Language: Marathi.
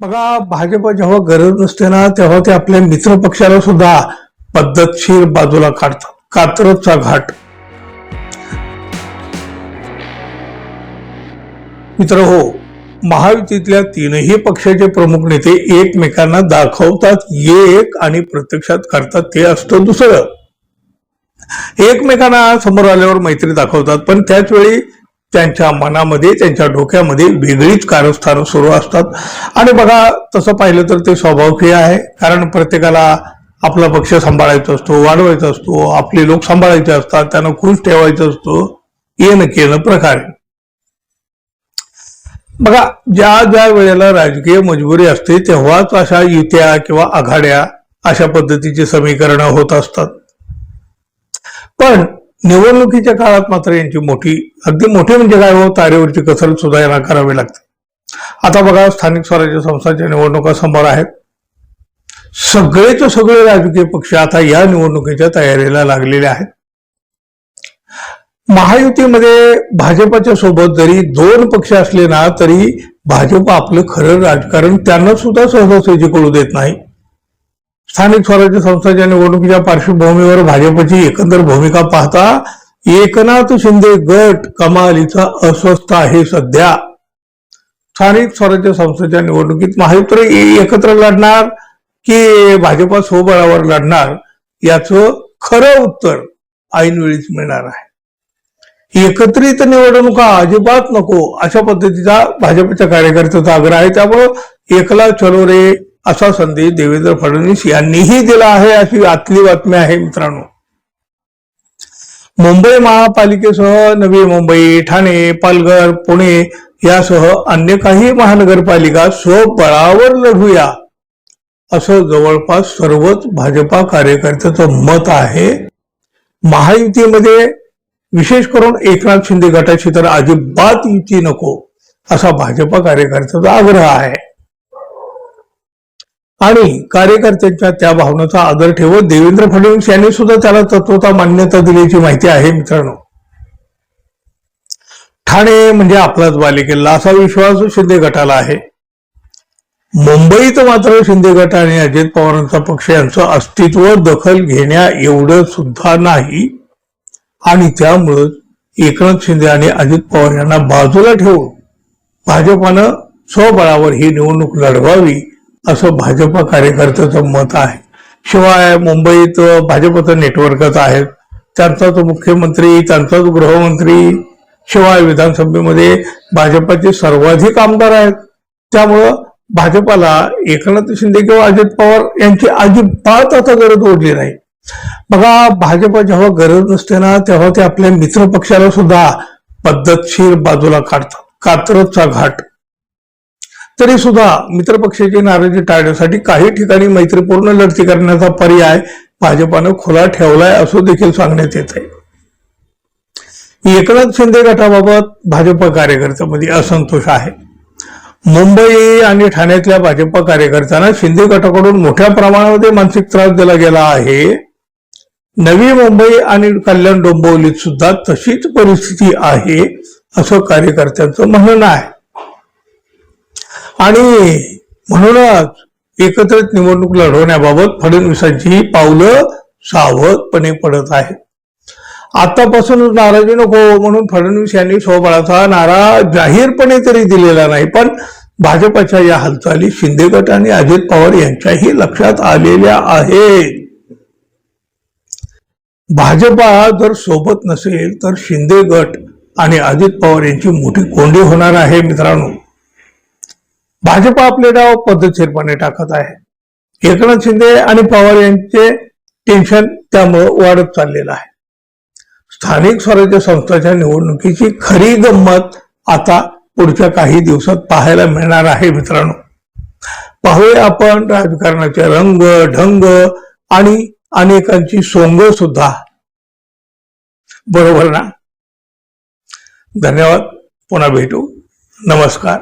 बघा भाजप जेव्हा गरज नसते ना तेव्हा ते आपल्या मित्र पक्षाला सुद्धा पद्धतशीर बाजूला काढतात. कात्रचा घाट. मित्र हो महायुतीतल्या तीनही पक्षाचे प्रमुख नेते एकमेकांना दाखवतात एक आणि प्रत्यक्षात करतात ते असतं दुसरं. एकमेकांना समोर आल्यावर मैत्री दाखवतात पण त्याच वेळी त्यांच्या मनामध्ये त्यांच्या डोक्यामध्ये वेगळीच कारस्थानं सुरू असतात. आणि बघा तसं पाहिलं तर ते स्वभावकीय आहे. कारण प्रत्येकाला आपला पक्ष सांभाळायचा असतो वाढवायचा असतो आपले लोक सांभाळायचे असतात त्यांना खुश ठेवायचं असतो. येणं केलं प्रकारे बघा ज्या ज्या वेळेला राजकीय मजबुरी असते तेव्हाच अशा युत्या किंवा आघाड्या अशा पद्धतीची समीकरणं होत असतात. पण निवडणुकीच्या काळात मात्र यांची मोठी अगदी मोठी म्हणजे काय हो? तारेवरची कसरत सुद्धा यांना करावी लागते. आता बघा स्थानिक स्वराज्य संस्थांच्या निवडणुका समोर आहेत. सगळेचे सगळे राजकीय पक्ष आता या निवडणुकीच्या तयारीला लागलेले आहेत. महायुतीमध्ये भाजपाच्या सोबत जरी दोन पक्ष असले ना तरी भाजप आपलं खरं राजकारण त्यांना सुद्धा सहजासहजी कळू देत नाही. स्थानिक स्वराज्य संस्थांच्या निवडणुकीच्या पार्श्वभूमीवर भाजपची एकंदर भूमिका पाहता एकनाथ शिंदे गट कमालीचा अस्वस्थ आहे सध्या. स्थानिक स्वराज्य संस्थेच्या निवडणुकीत महायुत्र एकत्र लढणार की भाजपा स्वबळावर लढणार याचं खरं उत्तर ऐनवेळीच मिळणार आहे. एकत्रित निवडणुका अजिबात नको अशा पद्धतीचा भाजपच्या कार्यकर्त्याचा आग्रह आहे. त्यामुळं एकला चलो रे असा संदेश देवेंद्र फडणवीस यांनीही दिला आहे अशी आतली बातमी आहे मित्रांनो. मुंबई महापालिकेसह नवी मुंबई ठाणे पालघर पुणे यासह अन्य काही महानगरपालिका स्वबळावर लढूया असं जवळपास सर्वच भाजपा कार्यकर्त्याचं मत आहे. महायुतीमध्ये विशेष करून एकनाथ शिंदे गटाची तर अजिबात युती नको असा भाजपा कार्यकर्त्याचा आग्रह आहे. आणि कार्यकर्त्यांच्या त्या भावनेचा आदर ठेवत देवेंद्र फडणवीस यांनी सुद्धा त्याला तत्वता मान्यता दिल्याची माहिती आहे मित्रांनो. ठाणे म्हणजे आपलाच बालेकिल्ला असा विश्वास शिंदे गटाला आहे. मुंबईत मात्र शिंदे गट आणि अजित पवारांचा पक्ष यांचं अस्तित्व दखल घेण्या एवढं सुद्धा नाही. आणि त्यामुळं एकनाथ शिंदे आणि अजित पवार यांना बाजूला ठेवून भाजपानं स्वबळावर ही निवडणूक लढवावी असं भाजप कार्यकर्त्याचं मत आहे. शिवाय मुंबईत भाजपचं नेटवर्कच आहे. त्यांचा तो मुख्यमंत्री त्यांचाच गृहमंत्री शिवाय विधानसभेमध्ये भाजपाचे सर्वाधिक आमदार आहेत. त्यामुळं भाजपाला एकनाथ शिंदे किंवा अजित पवार यांची अजिबात आता गरज ओढली नाही. बघा भाजप जेव्हा गरज नसते ना तेव्हा ते आपल्या मित्र पक्षाला सुद्धा पद्धतशीर बाजूला काढतात. कात्रजचा घाट. तरी सुद्धा मित्रपक्षाची नाराजी टाळण्यासाठी काही ठिकाणी मैत्रीपूर्ण लढती करण्याचा पर्याय भाजपानं खुला ठेवलाय असं देखील सांगण्यात येत आहे. एकनाथ शिंदे गटाबाबत भाजप कार्यकर्त्यांमध्ये असंतोष आहे. मुंबई आणि ठाण्यातल्या भाजपा कार्यकर्त्यांना शिंदे गटाकडून मोठ्या प्रमाणामध्ये मानसिक त्रास दिला गेला आहे. नवी मुंबई आणि कल्याण डोंबिवलीत सुद्धा तशीच परिस्थिती आहे असं कार्यकर्त्यांचं म्हणणं आहे. आणि म्हणूनच एकत्रित निवडणूक लढवण्याबाबत फडणवीसांची पावलं सावधपणे पडत आहेत. आतापासूनच नाराजी नको म्हणून फडणवीस यांनी स्वबळाचा नारा जाहीरपणे तरी दिलेला नाही पण भाजपाच्या या हालचाली शिंदे गट आणि अजित पवार यांच्याही लक्षात आलेल्या आहेत. भाजपा जर सोबत नसेल तर शिंदे गट आणि अजित पवार यांची मोठी कोंडी होणार आहे मित्रांनो. भाजप आपले डाव पद्धतशीरपणे टाकत आहे. एकनाथ शिंदे आणि पवार यांचे टेन्शन त्यामुळं वाढत चाललेलं आहे. स्थानिक स्वराज्य संस्थांच्या निवडणुकीची खरी गंमत आता पुढच्या काही दिवसात पाहायला मिळणार आहे मित्रांनो. पाहूया आपण राजकारणाचे रंग ढंग आणि अनेकांची सोंग सुद्धा. बरोबर ना? धन्यवाद. पुन्हा भेटू. नमस्कार.